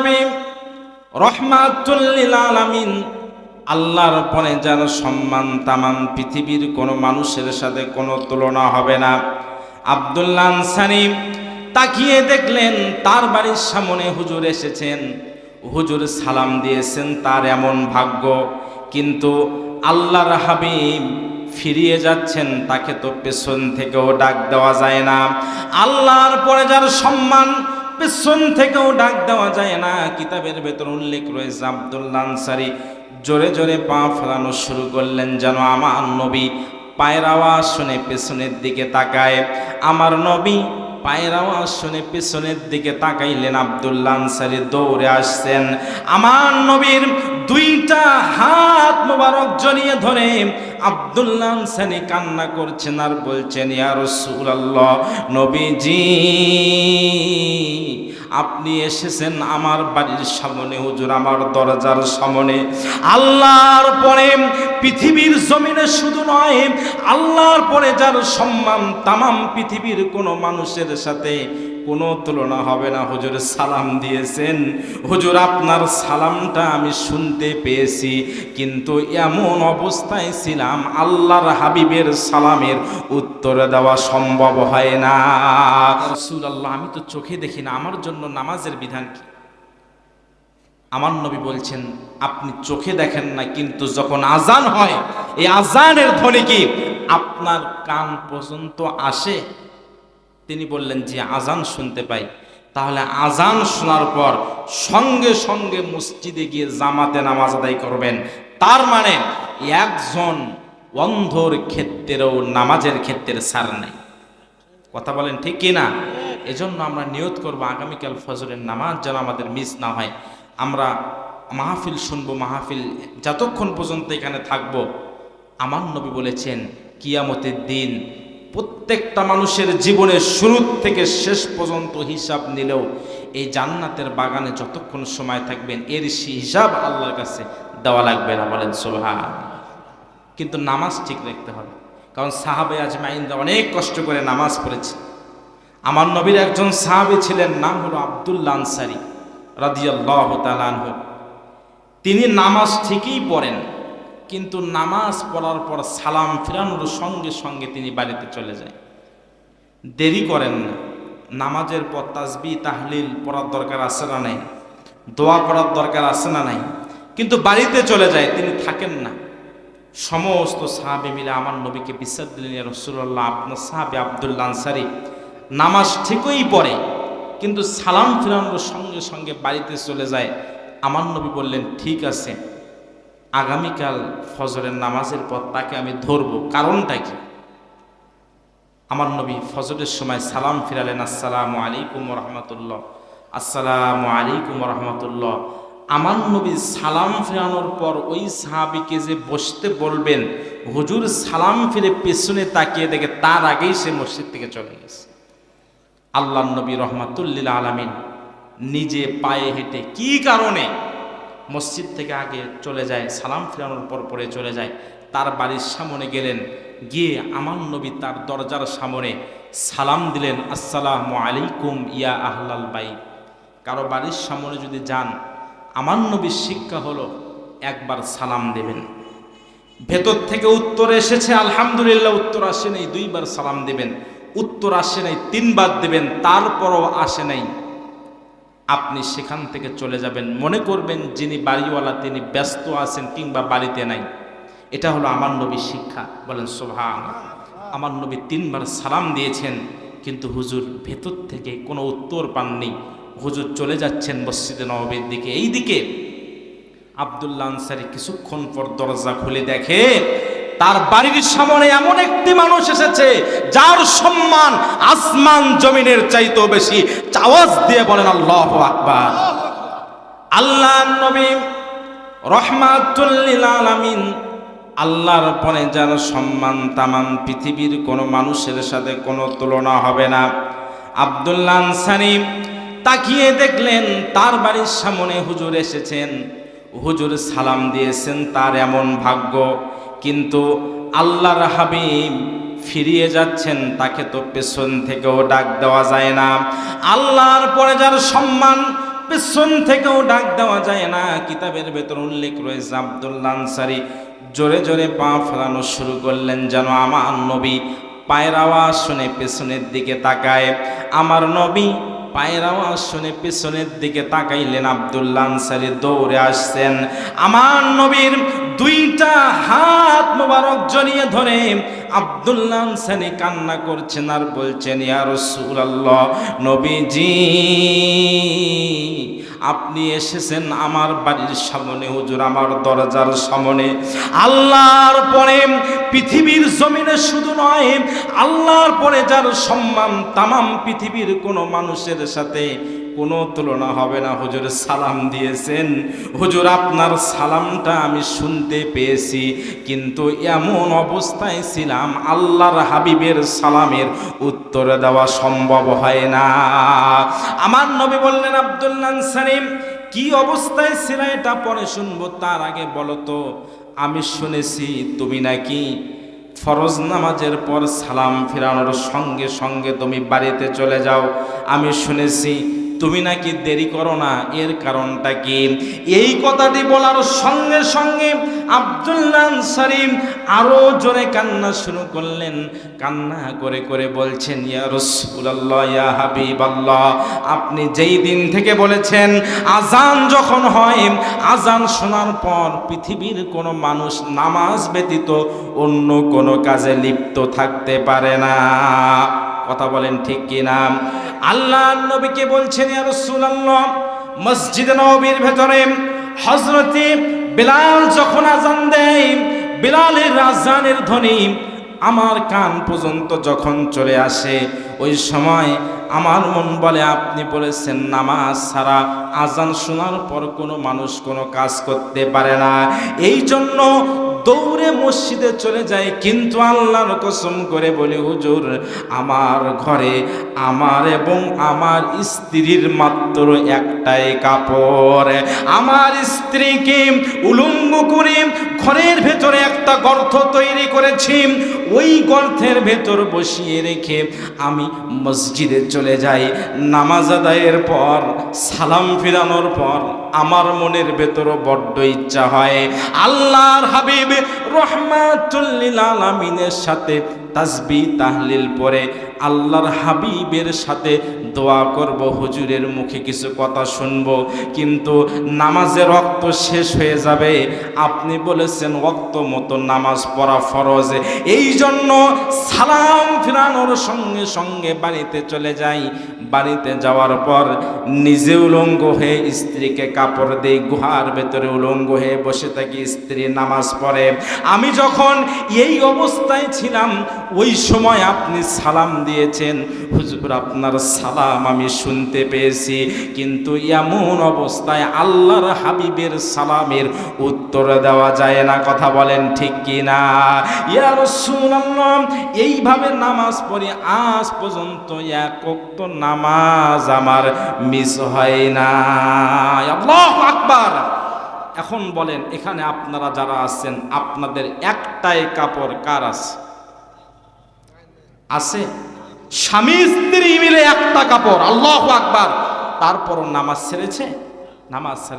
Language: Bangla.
নবী রহমাতুল্লিল আলামিন, আল্লাহর পরে যার সম্মান তামাম পৃথিবীর কোনো মানুষের সাথে কোনো তুলনা হবে না। আব্দুল্লাহ আনসারি তাকিয়ে দেখলেন, তার বাড়ির সামনে হুজুর এসেছেন। হুজুর সালাম দিয়েছেন তার এমন ভাগ্য, কিন্তু আল্লাহর হাবিব ফিরিয়ে যাচ্ছেন, তাকে তো পেছন থেকেও ডাক দেওয়া যায় না। আল্লাহর পরে যার সম্মান পেছন থেকেও ডাক দেওয়া যায় না। কিতাবের ভেতর উল্লেখ রয়েছে, আব্দুল্লাহ আনসারি জোরে জোরে পা ফেলানো শুরু করলেন যেন আমার নবী পায়ের আওয়াজ শুনে পেছনের দিকে তাকায়। আমার নবী পায়ের আওয়াজ শুনে পেছনের দিকে তাকাইলেন, আব্দুল্লাহ আনসারি দৌড়ে আসছেন। আমার নবীর দুইটা হাত মোবারক জড়িয়ে ধরে আব্দুল্লাহ আনসারি কান্না করছেন আর বলছেন, ইয়া রাসূলুল্লাহ, নবীজি, আপনি এসেছেন আমার বাড়ির সামনে, হুজুর আমার দরজার সামনে। আল্লাহর পরে পৃথিবীর জমিনে শুধু নয়, আল্লাহর পরে যার সম্মান, তামাম পৃথিবীর কোনো মানুষের সাথে কোনো তুলনা হবে না। হুজুর সালাম দিয়েছেন। হুজুর, আপনার সালামটা আমি শুনতে পেয়েছি। কিন্তু এমন অবস্থায় ছিলাম, আল্লাহর হাবিবের সালামের উত্তর দেওয়া সম্ভব হয় না। রসুল আল্লাহ আমি তো চোখে দেখি না। আমার জন্য নামাজের বিধান কি? আমার নবী বলছেন, আপনি চোখে দেখেন না, কিন্তু যখন আজান হয়, এই আজানের ধ্বনি কি? আপনার কান পর্যন্ত আসে? তিনি বললেন, যে আজান শুনতে পাই, তাহলে আজান শোনার পর সঙ্গে সঙ্গে মসজিদে গিয়ে জামাতে নামাজ আদায় করবেন। তার মানে একজন অন্ধর ক্ষেত্রেও নামাজের ক্ষেত্রে সার নাই। কথা বলেন ঠিক কি না? এজন্য আমরা নিয়ত করব, আগামীকাল ফজরের নামাজ যেন আমাদের মিস না হয়। আমরা মাহফিল শুনব, মাহফিল যতক্ষণ পর্যন্ত এখানে থাকব। আমার নবী বলেছেন, কিয়ামতের দিন প্রত্যেকটা মানুষের জীবনের শুরু থেকে শেষ পর্যন্ত হিসাব নিলেও এই জান্নাতের বাগানে যতক্ষণ সময় থাকবেন, এর হিসাব আল্লাহর কাছে দেওয়া লাগবে না। বলেন সোভা কিন্তু নামাজ ঠিক রাখতে হবে। কারণ সাহাবে আজমাইনরা অনেক কষ্ট করে নামাজ পড়েছে। আমার নবীর একজন সাহাবে ছিলেন, নাম হলো আব্দুল্লা আনসারি তালানহ তিনি নামাজ ঠিকই পড়েন। কিন্তু নামাজ পড়ার পর সালাম ফিরানোর সঙ্গে সঙ্গে তিনি বাড়িতে চলে যায়। দেরি করেন না। নামাজের পর তাজবি তাহলিল পড়ার দরকার আছে না নাই? দোয়া করার দরকার আছে না নাই? কিন্তু বাড়িতে চলে যায়, তিনি থাকেন না। সমস্ত সাহাবে মিলে আমার নবীকে বিশ্বাস দিলেন রসুল্লাহ আপনার সাহাবে আবদুল্লা আনসারি, নামাজ ঠিকই পড়ে, কিন্তু সালাম ফিরানোর সঙ্গে সঙ্গে বাড়িতে চলে যায়। আমার নবী বললেন, ঠিক আছে আগামীকাল ফজরের নামাজের পর তাকে আমি ধরবো। কারণটা কি? আমার নবী ফজরের সময় সালাম ফিরালেন, আসসালামু আলাইকুম রহমতুল্লাহ, আসসালামু আলাইকুম রহমতুল্লাহ। আমার নবী সালাম ফিরানোর পর ওই সাহাবিকে যে বসতে বলবেন, হুজুর সালাম ফিরে পেছনে তাকিয়ে দেখে তার আগেই সে মসজিদ থেকে চলে গেছে। আল্লাহ নবী রহমাতুল্লিল আলামিন নিজে পায়ে হেঁটে কি কারণে মসজিদ থেকে আগে চলে যায়, সালাম ফিরানোর পর পরে চলে যায়। তার বাড়ির সামনে গেলেন, গিয়ে আমার নবী তার দরজার সামনে সালাম দিলেন, আসসালামু আলাইকুম ইয়া আহলাল বাই কারও বাড়ির সামনে যদি যান, আমার নবীর শিক্ষা হলো একবার সালাম দেবেন। ভেতর থেকে উত্তর এসেছে, আলহামদুলিল্লাহ, উত্তর আসে নাই। দুইবার সালাম দেবেন, উত্তর আসে নাই, তিনবার দেবেন, তারপরও আসে নাই। আপনি সেখান থেকে চলে যাবেন। মনে করবেন যিনি বাড়িওয়ালা, তিনি ব্যস্ত আছেন কিংবা বাড়িতে নাই। এটা হলো আমার নবীর শিক্ষা। বলেন সোভান আমার নবী তিনবার সালাম দিয়েছেন, কিন্তু হুজুর ভেতর থেকে কোনো উত্তর পাননি। হুজুর চলে যাচ্ছেন মসজিদে নবীর দিকে। এই দিকে আবদুল্লা আনসারি কিছুক্ষণ পর দরজা খুলে দেখে তার বাড়ির সামনে এমন একটি মানুষ এসেছে, যার সম্মান আসমান জমিনের চাইতেও বেশি। আওয়াজ দিয়ে বলেন, আল্লাহ আকবার। আল্লাহ নবী রহমাতুল্লিল আলামিন আল্লাহর পরে যার সম্মান তামাম পৃথিবীর কোনো মানুষের সাথে কোনো তুলনা হবে না। আবদুল্লাহ আনসারি তাকিয়ে দেখলেন, তার বাড়ির সামনে হুজুর এসেছেন। হুজুর সালাম দিয়েছেন তার এমন ভাগ্য। কিন্তু আল্লাহর হাবিব ফিরিয়ে যাচ্ছেন, তাকে তো পেছন থেকেও ডাক দেওয়া যায় না। আল্লাহর পরে যার সম্মান, পেছন থেকেও ডাক দেওয়া যায় না। কিতাবের ভেতর উল্লেখ রয়েছে, আব্দুল্লাহ আনসারি জোরে জোরে পা ফেলানো শুরু করলেন, যেন আমার নবী পায়ের আওয়াজ শুনে পেছনের দিকে তাকায়। আমার নবী পায়ের আওয়াজ শুনে পেছনের দিকে তাকাইলেন, আব্দুল্লাহ আনসারি দৌড়ে আসছেন। আমার নবীর দুইটা হাত মোবারক জড়িয়ে ধরে আব্দুল্লাহ আনসারি কান্না করছেন আর বলছেন, ইয়া রাসূলুল্লাহ, নবীজি, আপনি এসেছেন আমার বাড়ির সামনে, হুজুর আমার দরজার সামনে। আল্লাহর পরে পৃথিবীর জমিনে শুধু নয়, আল্লাহর পরে যার সম্মান, তামাম পৃথিবীর কোনো মানুষের সাথে কোনো তুলনা হবে না। হুজুর সালাম দিয়েছেন। হুজুর, আপনার সালামটা আমি শুনতে পেয়েছি। কিন্তু এমন অবস্থায় ছিলাম, আল্লাহর হাবিবের সালামের উত্তর দেওয়া সম্ভব হয় না। আমার নবী বললেন আব্দুল্লাহ সালিম কি অবস্থায় ছিল এটা পরে শুনব, তার আগে বলো তো। আমি শুনেছি, তুমি নাকি ফরজ নামাজের পর সালাম ফেরানোর সঙ্গে সঙ্গে তুমি বাড়িতে চলে যাও। আমি শুনেছি তুমি নাকি দেরি করো না, এর কারণটা কি? এই কথাটি বলার সঙ্গে সঙ্গে আব্দুল্লাহ সারিম আরও জোরে কান্না শুরু করলেন। কান্না করে করে বলছেন, ইয়া রসুল্লাহ ইয়া হাবিবাল্লাহ, আপনি যেই দিন থেকে বলেছেন, আজান যখন হয়, আজান শোনার পর পৃথিবীর কোনো মানুষ নামাজ ব্যতীত অন্য কোনো কাজে লিপ্ত থাকতে পারে না। কথা বলেন ঠিক কি না? আল্লাহ নবীকে বলছেন মসজিদ নবীর ভেতরে হযরতে বিলাল যখন আজান দেয়, বিলালের আজানের ধ্বনি আমার কান পর্যন্ত যখন চলে আসে, ওই সময় আমার মন বলে, আপনি বলেছেন নামাজ ছাড়া আজান শোনার পর কোনো মানুষ কোনো কাজ করতে পারে না। এই জন্য দৌড়ে মসজিদে চলে যায় কিন্তু আল্লাহর কসম করে বলি, হুজুর, আমার ঘরে আমার এবং আমার স্ত্রীর মাত্র একটাই কাপড়। আমার স্ত্রীকে উলঙ্গ করে ঘরের ভেতরে একটা গর্ত তৈরি করেছি। ওই গর্তের ভেতর বসিয়ে রেখে আমি মসজিদে চলে যাই। নামাজ আদায়ের পর, সালাম ফিরানোর পর আমার মনের ভেতরও বড্ড ইচ্ছা হয়। আল্লাহর হাবিব রহমাতুল্লিল আলামিনের সাথে তাসবি, তাহলিল পরে আল্লাহর হাবিবের সাথে দোয়া করব, হুজুরের মুখে কিছু কথা শুনব। কিন্তু নামাজের রক্ত শেষ হয়ে যাবে। আপনি বলেছেন, রক্ত মতো নামাজ পড়া ফরজ। এই জন্য সালাম ফিরানোর সঙ্গে সঙ্গে বাড়িতে চলে যাই। বাড়িতে যাওয়ার পর নিজে উলঙ্গ হয়ে স্ত্রীকে কাপড় দেই গুহার ভেতরে উলঙ্গ হয়ে বসে থাকি, স্ত্রী নামাজ পড়ে। আমি যখন এই অবস্থায় ছিলাম ওই সময় আপনি সালাম দিয়েছেন। হুজুর, আপনার সালাম আমি শুনতে পেয়েছি। কিন্তু এমন অবস্থায় আল্লাহর হাবিবের সালামের উত্তর দেওয়া যায় না। কথা বলেন ঠিক কি না? ইয়া রাসূলুল্লাহ, এইভাবে নামাজ পড়ি আজ পর্যন্ত এক ওয়াক্ত নামাজ আমার মিস হয় না। আল্লাহু আকবার। এখন বলেন, এখানে আপনারা যারা আছেন, আপনাদের একটাই কাপড় কার আছে? আছে। স্বামী স্ত্রী মিলে একটা কাপড় আল্লাহ আকবার। তারপরও নামাজ ছেড়েছে নামাজ ছেড়ে